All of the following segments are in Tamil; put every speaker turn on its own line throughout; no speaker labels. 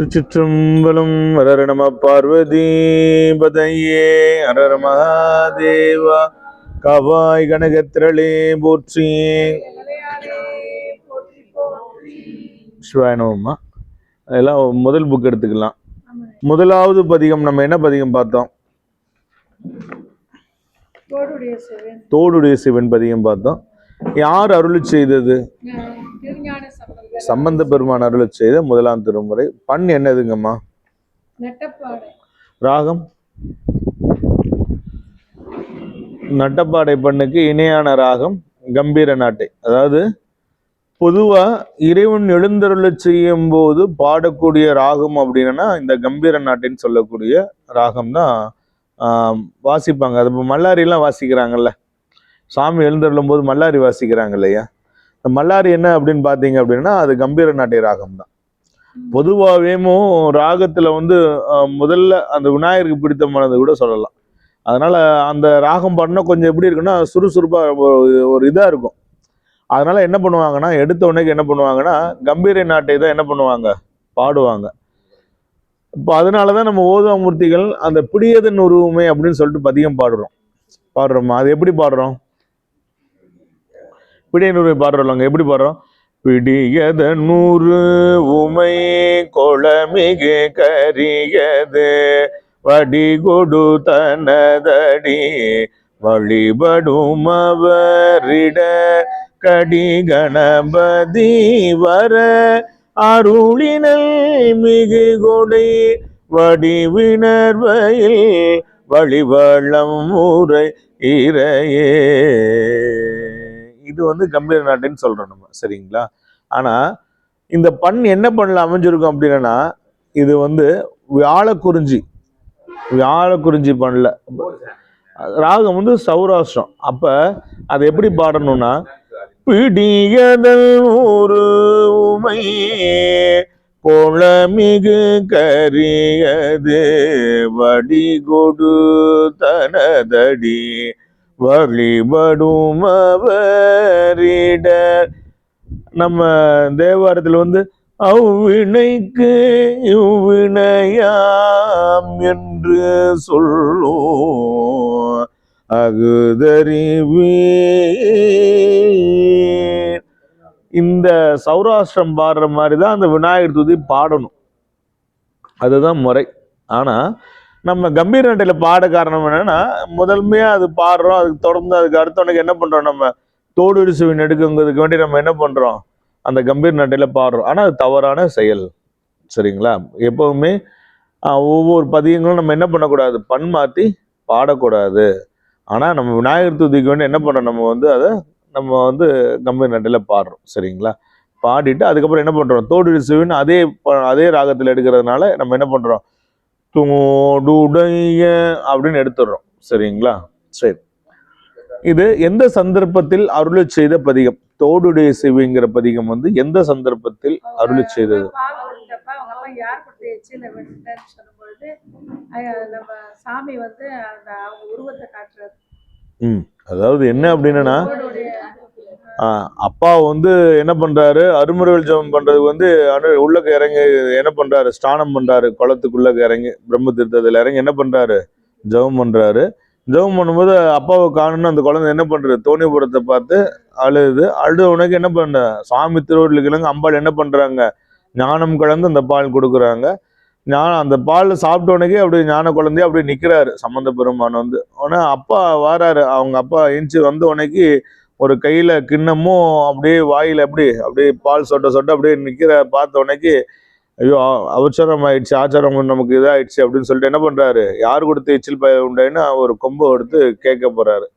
திருச்சிற்றம்பலம் ஹரர நம பார்வதி பதையே. ஹரர மகாதேவா கவாய் கனகத்திரளே போற்றி. சிவாயனவம்மா அதெல்லாம் முதல் புக் எடுத்துக்கலாம். முதலாவது பதிகம் நம்ம என்ன பதிகம் பார்த்தோம்?
தோடுடைய சிவன்.
பதிகம் பார்த்தோம். யார் அருளி செய்தது? சம்பந்த பெருமான் அருளி செய்த முதலாம் திருமுறை. பண் என்னதுங்கம்மா? ராகம்? நட்டப்பாடை பண்ணுக்கு இணையான ராகம் கம்பீர நாட்டை. அதாவது பொதுவா இறைவன் எழுந்தருளச் செய்யும் போது பாடக்கூடிய ராகம் அப்படின்னா இந்த கம்பீர நாட்டின்னு சொல்லக்கூடிய ராகம் தான் வாசிப்பாங்க. அது இப்போ மல்லாரிலாம் வாசிக்கிறாங்கல்ல. சாமி எழுந்தருளும் போது மல்லாரி வாசிக்கிறாங்க இல்லையா? இந்த மல்லாரி என்ன அப்படின்னு பார்த்தீங்க அப்படின்னா அது கம்பீர நாட்டை ராகம் தான் பொதுவாகவேமோ ராகத்துல வந்து முதல்ல அந்த விநாயகருக்கு பிடித்தமானது கூட சொல்லலாம். அதனால அந்த ராகம் பாடினா கொஞ்சம் எப்படி இருக்குன்னா சுறுசுறுப்பா ஒரு- ஒரு இதா இருக்கும். அதனால என்ன பண்ணுவாங்கன்னா எடுத்த உடனே என்ன பண்ணுவாங்கன்னா கம்பீர நாட்டை தான் என்ன பண்ணுவாங்க? பாடுவாங்க. இப்போ அதனால தான் நம்ம ஓதுவாமூர்த்திகள் அந்த பிடியதன் உருவமே அப்படின்னு சொல்லிட்டு பதிகம் பாடுறோம். பாடுறோமா? அது எப்படி பாடுறோம்? பிடியன் உருவை பாடுறோம்லங்க எப்படி பாடுறோம்? பிடியத நூறு உமை கொளமிகு கரியது வடிகொடு தனதடி வழிபடும் அவரிட கடி கணபதி வர அருளினல் மிகு கொடை வடிவினர்வையில் வழிவளம் முறை இறையே. இது வந்து கம்பீர நாட்டின்னு சொல்கிறோம் நம்ம சரிங்களா? ஆனால் இந்த பண் என்ன பண்ணல அமைஞ்சிருக்கும் அப்படின்னா இது வந்து வியாழக்குறிஞ்சி வியாழக்குறிஞ்சி பண்ணல. ராகம் வந்து சௌராஷ்டிரம். அப்போ அதை எப்படி பாடணும்னா பிடியதல் ஒரு உமை கொளமிகு கரியது வடிகொடு தனதடி வழிபடும் அவரிட நம்ம தேவாரத்தில் வந்து அவ்வினைக்கு இவ்வினையாம் என்று சொல்லும் அகுதறிவீர் இந்த சௌராஷ்டிரம் பாடுற மாதிரி தான் அந்த விநாயகர் துதி பாடணும். அதுதான் முறை. ஆனால் நம்ம கம்பீர் நட்டையில் பாட காரணம் என்னன்னா முதன்மையாக அது பாடுறோம் அதுக்கு தொடர்ந்து அதுக்கு அடுத்தவனுக்கு என்ன பண்ணுறோம் நம்ம தோடு சுவின் எடுக்குங்கிறதுக்கு வேண்டி நம்ம என்ன பண்ணுறோம் அந்த கம்பீர் நட்டையில் பாடுறோம். ஆனால் அது தவறான செயல். சரிங்களா? எப்பவுமே ஒவ்வொரு பதியங்களும் நம்ம என்ன பண்ணக்கூடாது? பண் மாற்றி பாடக்கூடாது. ஆனால் நம்ம விநாயகர் துதிக்கு வேண்டி என்ன பண்ணுறோம் நம்ம வந்து அதை நம்ம வந்து கம்பீர் நட்டையில் பாடுறோம். சரிங்களா? பாடிட்டு அதுக்கப்புறம் என்ன பண்ணுறோம் தோடு சிவன் அதே அதே ராகத்தில் எடுக்கிறதுனால நம்ம என்ன பண்ணுறோம் தோடுடைய அப்படின்னு எடுத்துடுறோம். சரிங்களா? சரி. இது எந்த சந்தர்ப்பத்தில் அருளச் செய்த பதிகம்? தோடுடைய சிவிங்கிற பதிகம் வந்து எந்த சந்தர்ப்பத்தில் அருளச் செய்தது? அதாவது என்ன அப்படின்னா அப்பா வந்து என்ன பண்றாரு? அருமுறைகள் ஜெபம் பண்றது வந்து அனு- இறங்கி என்ன பண்றாரு? ஸ்நானம் பண்றாரு. குளத்துக்குள்ளக்க இறங்கி பிரம்ம தீர்த்தத்துல இறங்கி என்ன பண்றாரு? ஜெபம் பண்றாரு. ஜெபம் பண்ணும்போது அப்பாவை காணும்னு அந்த குழந்தை என்ன பண்றது? தோணிபுரத்தை பார்த்து அழுது அழுத உனக்கு என்ன பண்ண? சாமி திருவள்ளுக்கு கிழங்கு அம்பாள் என்ன பண்றாங்க? ஞானம் கலந்து அந்த பால் கொடுக்குறாங்க. ஞானம் அந்த பால் சாப்பிட்ட உனக்கே அப்படியே ஞான குழந்தைய அப்படியே நிற்கிறாரு சம்மந்த பெருமான் வந்து. உடனே அப்பா வாராரு. அவங்க அப்பா எந்திச்சு வந்த உடனேக்கு ஒரு கையில் கிண்ணமும் அப்படியே வாயில் அப்படி அப்படியே பால் சொட்ட சொட்ட அப்படியே நிற்கிற பார்த்த உடனேக்கு ஐயோ அவசரம் ஆயிடுச்சு ஆச்சாரம் நமக்கு இதாகிடுச்சு அப்படின்னு சொல்லிட்டு என்ன பண்ணுறாரு யார் கொடுத்த எச்சில் பய உண்டாயின்னு ஒரு கொம்பு எடுத்து கேட்க போகிறாரு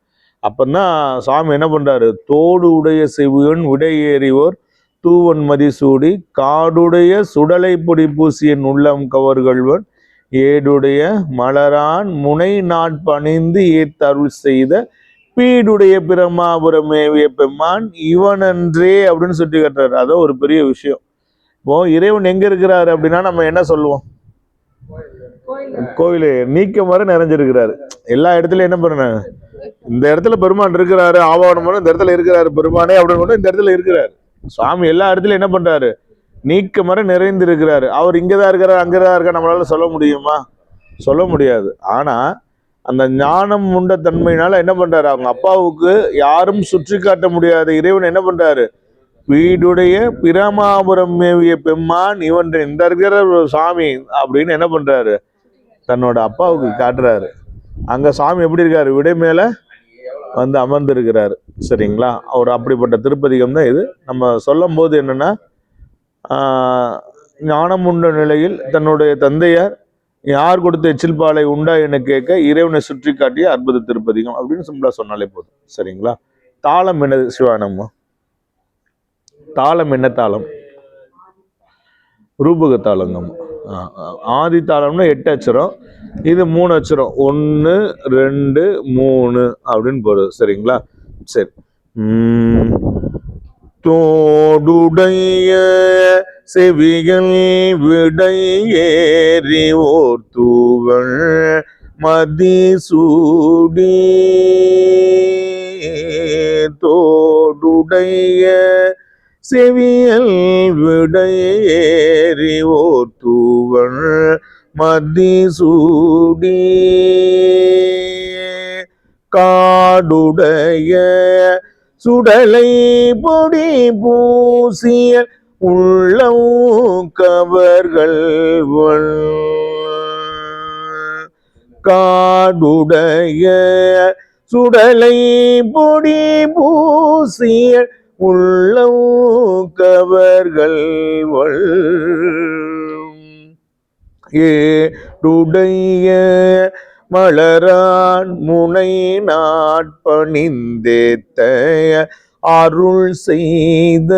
அப்போன்னா சாமி என்ன பண்ணுறாரு தோடு உடைய செவியன் விடையேறியோர் தூவன் மதிசூடி காடுடைய சுடலை பொடி பூசியன் உள்ளம் கவர்கள்வன் ஏடுடைய மலரான் முனை நாட்பணிந்து ஏத்தருள் செய்த பீடுடைய பிரமாபுரம் மேவிய பெம்மான் இவனன்றே அப்படின்னு சுட்டி கட்டுறாரு. அதான் ஒரு பெரிய விஷயம். இப்போ இறைவன் எங்க இருக்கிறாரு அப்படின்னா நம்ம என்ன சொல்லுவோம்?
கோயில்
கோயிலு நீக்க மாதிரி நிறைஞ்சிருக்கிறாரு. எல்லா இடத்துலயும் என்ன பண்ணுறாங்க இந்த இடத்துல பெருமான் இருக்கிறாரு பண்ண இந்த இடத்துல இருக்கிறாரு பெருமானே அப்படின்னு கூட இந்த இடத்துல இருக்கிறாரு. சுவாமி எல்லா இடத்துலயும் என்ன பண்றாரு? நீக்கமர நிறைந்திருக்கிறாரு. அவர் இங்கதான் இருக்கிறார் அங்கதான் இருக்கார் நம்மளால சொல்ல முடியுமா? சொல்ல முடியாது. ஆனா அந்த ஞானம் உண்ட தன்மையினால என்ன பண்றாரு? அவங்க அப்பாவுக்கு யாரும் சுற்றி காட்ட முடியாத இறைவன் என்ன பண்றாரு? வீடுடைய பிரமாபுரம் மேவிய பெம்மான் இவன் இந்த இருக்கிற சாமி அப்படின்னு என்ன பண்றாரு? தன்னோட அப்பாவுக்கு காட்டுறாரு. அங்க சாமி எப்படி இருக்காரு? விடை மேல வந்து அமர்ந்திருக்கிறாரு. சரிங்களா? அவர் அப்படிப்பட்ட திருப்பதிகம் தான் இது. நம்ம சொல்லும் போது என்னன்னா ஞானம் உண்ட நிலையில் தன்னுடைய தந்தையார் யார் கொடுத்த எச்சில்பாலை உண்டா என கேட்க இறைவனை சுற்றி காட்டிய அற்புத திருப்பதிகம் அப்படின்னு சிம்பிளா சொன்னாலே போதும். சரிங்களா? தாளம் என்னது சிவானம்மா? தாளம் என்ன தாளம்? ரூபக தாளங்கம்மா. ஆதி தாளம்னா எட்டு அச்சரம் இது மூணு அச்சரம். ஒன்று ரெண்டு மூணு அப்படின்னு போடுது. சரிங்களா? சரி. உம். தோடுடைய செவிகள் விடையேறி ஓர் தூவள் மதிசூடி. தோடுடைய செவியல் விடையேறி ஓர் தூவள் மதிசூடி. காடுடைய சுடலை பொடி பூசிய உள்ளம் கவர்கள் காடுடைய சுடலை பொடி பூசிய உள்ளம் கவர்கள் வள். ஏடுடைய மலரான் முனை நாட்பணிந்தேத்த அருள் செய்த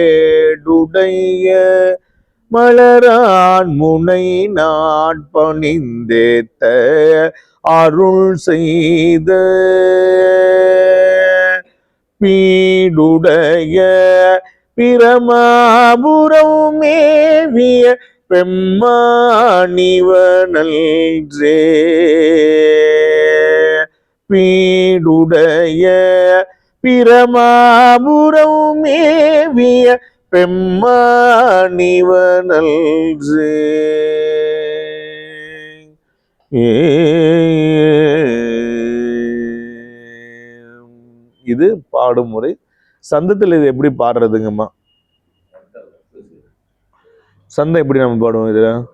ஏடுடைய மலரான் முனை நாட்பணிந்தேத்த அருள் செய்த பீடுடைய பிரமாபுரம் மேவிய பெம்மானிவனல்ரே பீடுடைய பிரமாபுரம் மேவிய ஏ இது பாடும் முறை சந்தத்தில் இது எப்படி பாடுறதுங்கம்மா? சந்தை எப்படி நம்ம பாடுவோம் இதில்?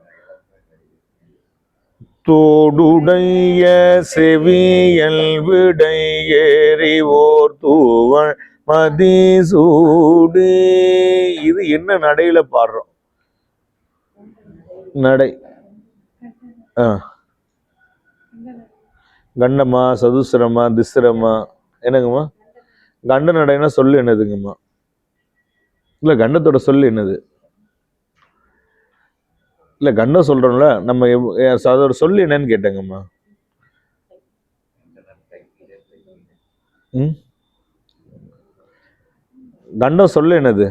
தோடுடைய செவியல் விடை ஏறி ஓர் தூவள் மதிசூடு. இது என்ன நடையில பாடுறோம்? நடை. ஆ. கண்டமா சதுசரமா திசிரமா என்னங்கம்மா? கண்ட நடைன்னா சொல்லு என்னதுங்கம்மா? இல்லை கண்டத்தோட சொல்லு என்னது? இல்ல கண்டம் சொல்றோம்ல நம்ம எவ்- அதோட சொல்லு என்னன்னு கேட்டேங்கம்மா. ம்? கண்டம் சொல்லு என்னது?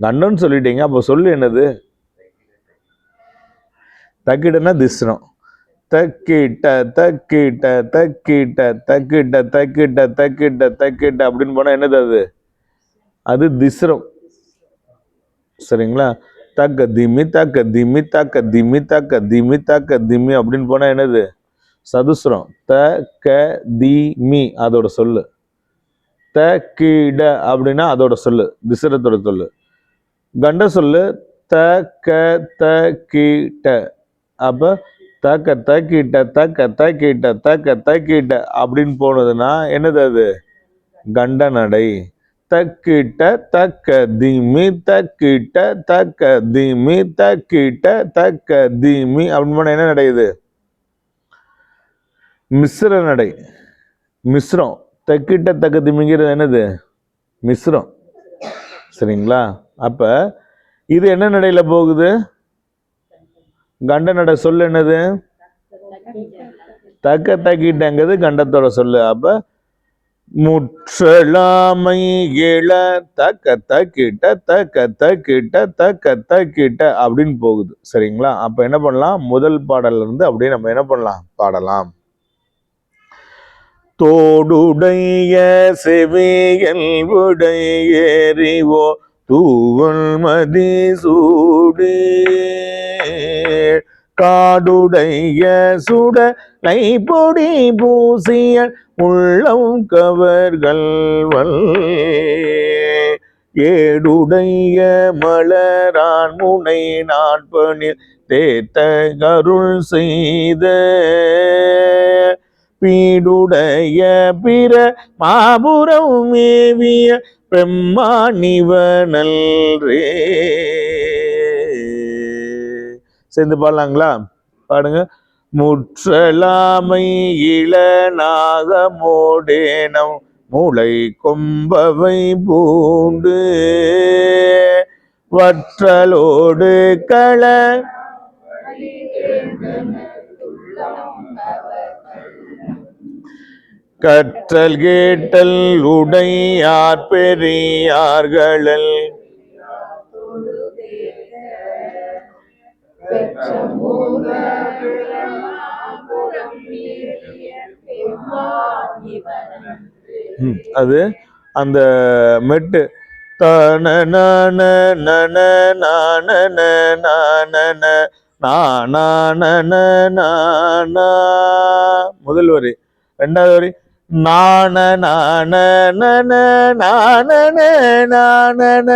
கண்டம்னு சொல்லிட்டீங்க அப்போ சொல்லு என்னது? தக்கிட்டனா திஸ்ரம் தக்கிட்ட தக்கிட்ட தக்கிட்ட தக்கிட்ட தக்கிட்ட தக்கிட்ட தக்கிட்ட அப்படின்னு போனால் என்னது அது? அது திஸ்ரம் சரிங்களா? தக்க திமி தக்க திமி தக்க திமி தக்க திமி தக்க திமி அப்படின்னு போனால் என்னது? சதுஸ்ரம் த க தி மி அதோட சொல்லு. த கீட அப்படின்னா அதோட சொல்லு. திசரத்தோட சொல்லு. கண்ட சொல்லு த க த கீட்ட க தக்க தக்கிட்ட தக்க தக்கிட்ட தக்க தக்கிட்ட அப்படின்னு போனதுன்னா என்னது அது? கண்ட நடை தக்கிட்ட தக்க திமி தக்கிட்ட தக்க திமி தக்கிட்ட தக்க திமி அப்படின்னு என்ன நடையுது மிஸ்ர நடை. மிஸ்ரம். தக்கிட்ட தக்க திமிங்கிறது என்னது? மிஸ்ரம். சரிங்களா? அப்ப இது என்ன நடையில போகுது? கண்ட நடை சொல் என்னது? தக்க தக்கிட்டங்கிறது கண்டத்தோட சொல்லு. அப்போ முற்றலாமை இள தக்க தக்கிட்ட தக்க தக்கிட்ட தக்க தக்கிட்ட அப்படின்னு போகுது. சரிங்களா? அப்ப என்ன பண்ணலாம்? முதல் பாடல்ல இருந்து அப்படியே நம்ம என்ன பண்ணலாம்? பாடலாம். தோடுடைய செவியல் உடையறிவோ தூவல் மதி சூடு. காடுடைய சுட பொடி பூசிய உள்ளம் கவர்கள் ஏடுடைய மலரான் முனை நாட்பனில் தேத்த கருள் செய்த. பீடுடைய பிற மாபுரம் மேவிய பெம்மானிவனல்ரே சேர்ந்து பாடலாங்களா? பாடுங்க. முற்றலாமை இளநாகமோடேனம் முளை கொம்பவை பூண்டு. வற்றலோடு கள கற்றல் கேட்டல் உடையார் பெரியார்களல். ம், அது அந்த மெட்டு தன நன நன நானன நானன நானானன நானா முதல் வரி ரெண்டாவது வரி நான நான நன நானன நானன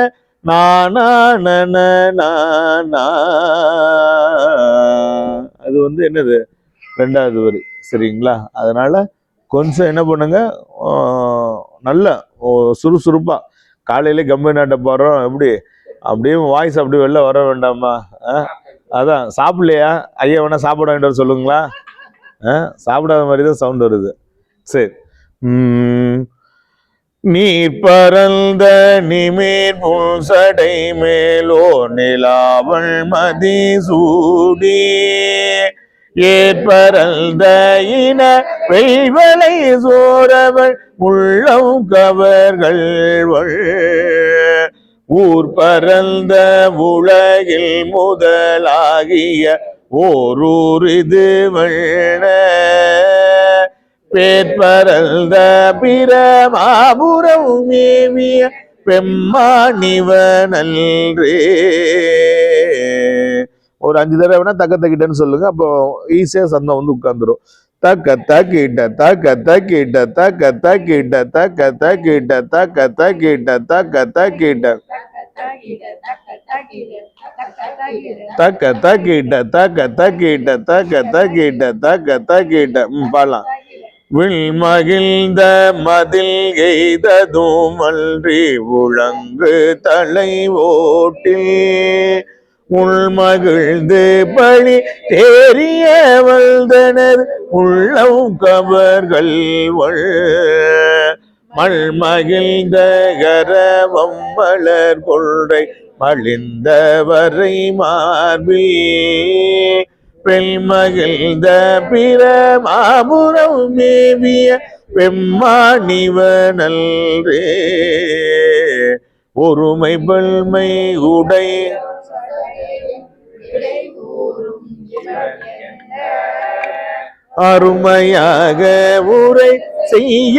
நானானன நானா அது வந்து என்னது ரெண்டாவது வரி சரிங்களா? அதனால் கொஞ்சம் என்ன பண்ணுங்க நல்ல ஓ, காலையிலே கம்பெனி கம்பி நாட்ட போறோம் எப்படி அப்படியே வாய்ஸ் அப்படி வெளில வர வேண்டாமா? அதான் சாப்பிட்லையா? ஐயா வேணா சாப்பிட வேண்டாம் சொல்லுங்களா? சாப்பிடாத மாதிரி தான் சவுண்ட் வருது. சரி. நீ நீர் பரந்த நிமேர் புல்சடை மேலோ நிலாவள் மதி சூடி. ஏற்பரந்த இன வெய்வலை சோரவள் உள்ளம் கவர்கள் ஊர் பரந்த உலகில் முதலாகிய ஓரூர் இது வெள்ள பிற மாபுரம் மேவிய பெம்மானிவனல்ரே ஒரு அஞ்சு தடவை வேணா தக்க தக்கிட்டேன்னு சொல்லுங்க. அப்போ ஈஸியா சந்தம் வந்து உட்காந்துரும் தக்க தக்கிட்ட தக்க தக்கிட்ட தக்க தக்கிட்ட தக்க தக்கிட்ட தக்க தக்கிட்ட தக்க தக்கிட்ட. தக்க தக்கிட்ட தக்க தக்கிட்ட தக்க தக்கிட்ட தக்க தக்கிட்ட. ம் பாடலாம். வில் மகிழ்ந்த மதில் எய்ததும் அன்றி உழங்கு தலை ஓட்டில். உள்மகிழ்ந்து பணி தேறிய வந்தனர் உள்ளம் கவர்கள் மண்மகிழ்ந்த கரவம் மலர் கொள்கை மலிந்தவரை மார்பில். பெண்மகிழ்ந்த பிற மாபுரம் மேவிய பெம்மாணிவனல்ரே ஒருமை பல்மை உடை அருமையாக உரை செய்ய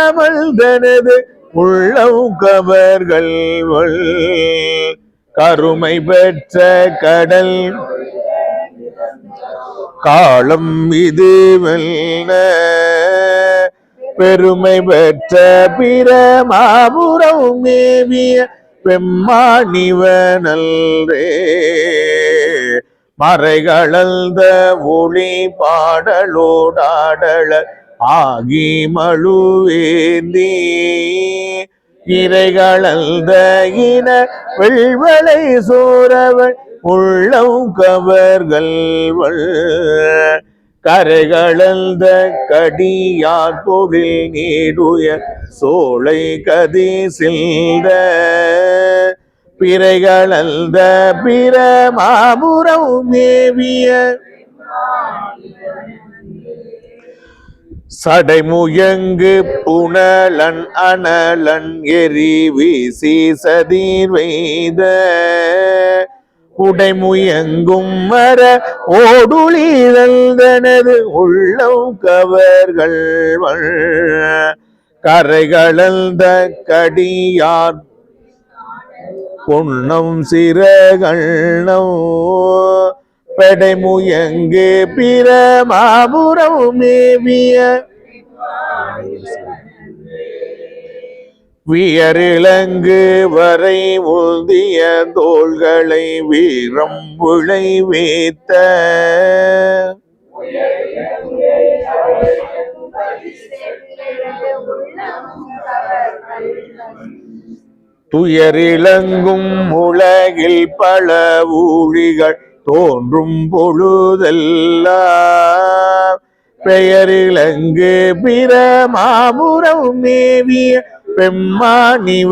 அமல்தனது உள்ளம் கவர்கள் கருமை பெற்ற கடல் காலம் இது வெல்ல பெருமை பெற்ற பிற மாபுரம் மேவிய பெம்மானிவனல்ரே மறைகளந்த ஒளி பாடலோடாடல ஆகி மழுவேந்தி இறைகளந்த இன வெள்வளை சோரவள் உள்ளம் கவர்கள் கரைகளந்த கடியார் பொழில் நீடுய சோலை கதி சிந்த பிறைகளந்த பிற மாபுரம் மேவிய சடைமுயங்கு புனலன் அனலன் எரி வீசி சதீர் வைத உடைமுயங்கும் மர ஓடுளிதழ்தனது உள்ளம் கவர்கள் கரைகளந்த கடியார் பொன்னம் சிறகண்ணம் பெடைமுயங்கு பிற மாபுரம் மேவிய. வியரிழங்கு வரை உந்திய தோள்களை வீரம் விளைவித்த துயரிலங்கும் உலகில் பல ஊழிகள் தோன்றும் பொழுதெல்லாம். பெயரிலங்கு பிற மாபுரம் மேவிய பெம்மானிவனல்ரே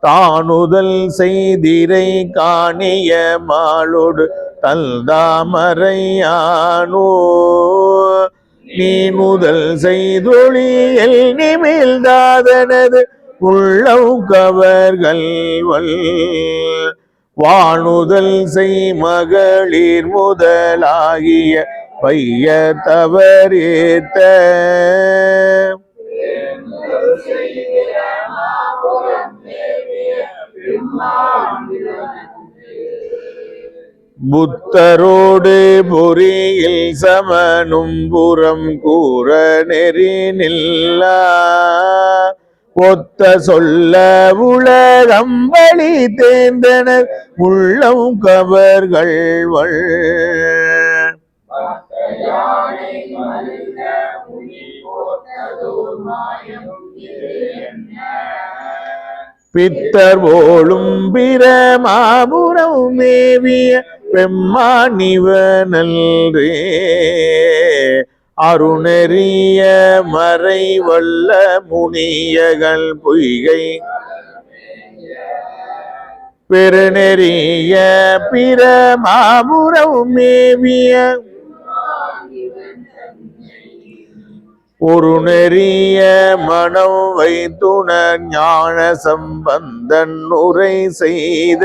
தானுதல் செய்திரை காணிய மாளோடு தல்தாமரையானோ. நீ முதல் செய்தொழியில் நிமிழ்ந்தாதனது உள்ளம் கவர்கள் வானுதல் செய் மகளிர் முதலாகிய பைய தவறேத்த புத்தரோடு பொறியில் சமனும் புறம் கூற நெறி நில்லா. ஒத்த சொல்ல உலகம் வழி தேர்ந்தனர் உள்ளம் கவர்கள் பித்தர் போலும் பிரமாபுரம் மேவிய பெம்மானிவனல்ரே அருணறிய மறை வல்ல முனியகள் பொய்கை. பெருநெறிய பிரமாபுரம் மேவிய. ஒரு நெறிய மனம் வைத்துணர் ஞான சம்பந்தன் உரை செய்த.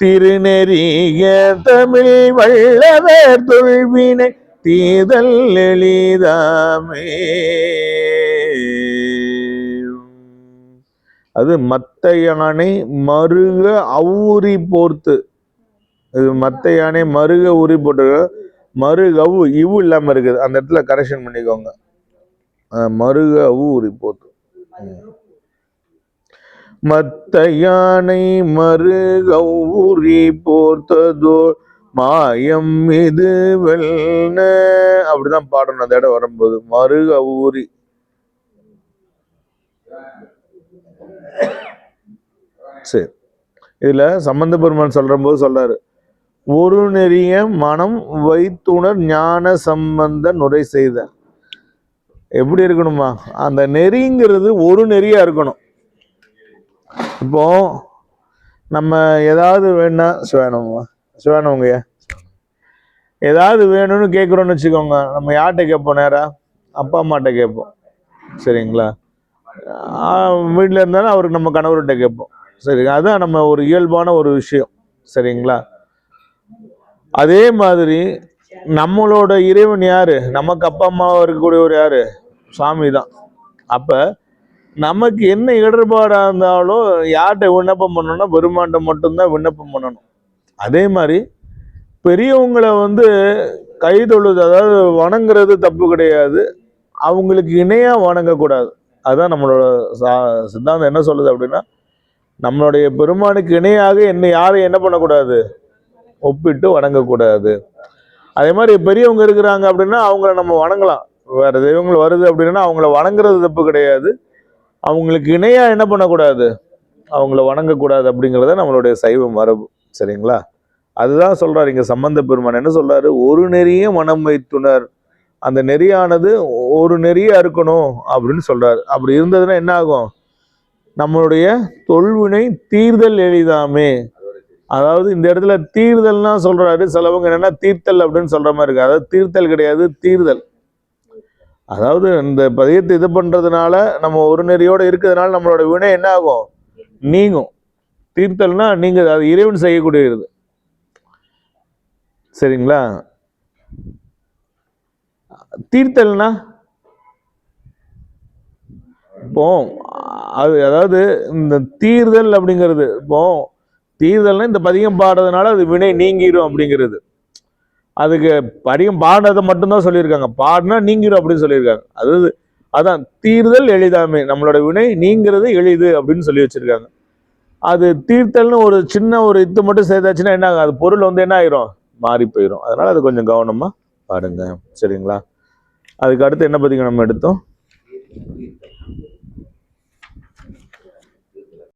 திருநெறிய தமிழ் வல்லவர் தொல்வினை தீதல் எளிதாமே. அது மத்த யானை மருக அவுரி போர்த்து. இது மத்த யானை மருக உரி போட்டு மருகவு இவு இல்லாம இருக்குது. அந்த இடத்துல கரெக்ஷன் பண்ணிக்கோங்க. மருக ஊறி போத்து போர்த்து மத்த யானை மருக ஊறி போர்த்ததோ மாயம் இது வெள்ள அப்படிதான் பாடணும் அந்த இடம் வரும்போது. மருக ஊரி சரி. இதுல சம்பந்த பெருமான் சொல்ற போது சொல்றாரு. ஒரு நெறிய மனம் வைத்துணர் ஞான சம்பந்த நுரை செய்த. எப்படி இருக்கணுமா? அந்த நெறிங்கிறது ஒரு நெறியாக இருக்கணும். இப்போ நம்ம ஏதாவது வேணா சிவானவங்க சிவானவங்கய்யா ஏதாவது வேணும்னு கேட்குறோன்னு வச்சுக்கோங்க. நம்ம யார்கிட்ட கேட்போம் நேரா? அப்பா அம்மாட்ட கேட்போம். சரிங்களா? வீட்டில் இருந்தாலும் அவருக்கு நம்ம கணவர்கிட்ட கேட்போம். சரி அதுதான் நம்ம ஒரு இயல்பான ஒரு விஷயம். சரிங்களா? அதே மாதிரி நம்மளோட இறைவன் யாரு? நமக்கு அப்பா அம்மாவா இருக்கக்கூடியவர் யாரு? சாமி தான் அப்போ நமக்கு என்ன இடர்பாடாக இருந்தாலும் யார்கிட்ட விண்ணப்பம் பண்ணணும்னா பெருமான்ட்ட மட்டும்தான் விண்ணப்பம் பண்ணணும். அதே மாதிரி பெரியவங்களை வந்து கை தொழுது அதாவது வணங்குறது தப்பு கிடையாது. அவங்களுக்கு இணையாக வணங்கக்கூடாது. அதுதான் நம்மளோட சா- சித்தாந்தம் என்ன சொல்லுது அப்படின்னா நம்மளுடைய பெருமானுக்கு இணையாக என்ன யாரையும் என்ன பண்ணக்கூடாது? ஒப்பிட்டு வணங்கக்கூடாது. அதே மாதிரி பெரியவங்க இருக்கிறாங்க அப்படின்னா அவங்கள நம்ம வணங்கலாம். வேறு தெய்வங்கள் வருது அப்படின்னா அவங்கள வணங்குறது தப்பு கிடையாது. அவங்களுக்கு இணையாக என்ன பண்ணக்கூடாது? அவங்கள வணங்கக்கூடாது அப்படிங்கிறத நம்மளுடைய சைவ மரபு. சரிங்களா? அதுதான் சொல்கிறார் இங்கே சம்பந்த பெருமான். என்ன சொல்கிறாரு ஒரு நெறிய மனம் வைத்துனர் அந்த நெறியானது ஒரு நெறியாக இருக்கணும் அப்படின்னு சொல்கிறார் அப்படி இருந்ததுன்னா என்ன ஆகும்? நம்மளுடைய தொல்வினை தீர்தல் எளிதாமே. அதாவது இந்த இடத்துல தீர்தல்னா சொல்கிறாரு சிலவங்க என்னென்னா தீர்த்தல் அப்படின்னு சொல்கிற மாதிரி இருக்கு. அதாவது தீர்த்தல் கிடையாது தீர்தல். அதாவது இந்த பதியத்தை இது பண்ணுறதுனால நம்ம ஒரு நெறியோடு இருக்கிறதுனால நம்மளோட வினை என்ன ஆகும்? நீங்கும். தீர்த்தல்னா நீங்கள் அது இறைவன் செய்யக்கூடியது. சரிங்களா? தீர்த்தல்னா? இப்போ அது அதாவது இந்த தீர்தல் அப்படிங்கிறது இப்போ தீர்தல்னா இந்த பதிகம் பாடுறதுனால அது வினை நீங்கிடும் அப்படிங்கிறது. அதுக்கு படியும் பாடினதை மட்டும்தான் சொல்லியிருக்காங்க. பாடினா நீங்கிடும் அப்படின்னு சொல்லியிருக்காங்க. அதாவது அதான் தீர்தல் எளிதாமே. நம்மளோட வினை நீங்கிறது எளிது அப்படின்னு சொல்லி வச்சுருக்காங்க. அது தீர்த்தல்னு ஒரு சின்ன ஒரு இது மட்டும் சேர்த்தாச்சுன்னா என்ன ஆகும்? அது பொருள் வந்து என்ன ஆயிரும்? மாறி போயிடும் அதனால அது கொஞ்சம் கவனமாக பாடுங்க. சரிங்களா? அதுக்கு அடுத்து என்ன பதிகம் நம்ம எடுத்தோம்?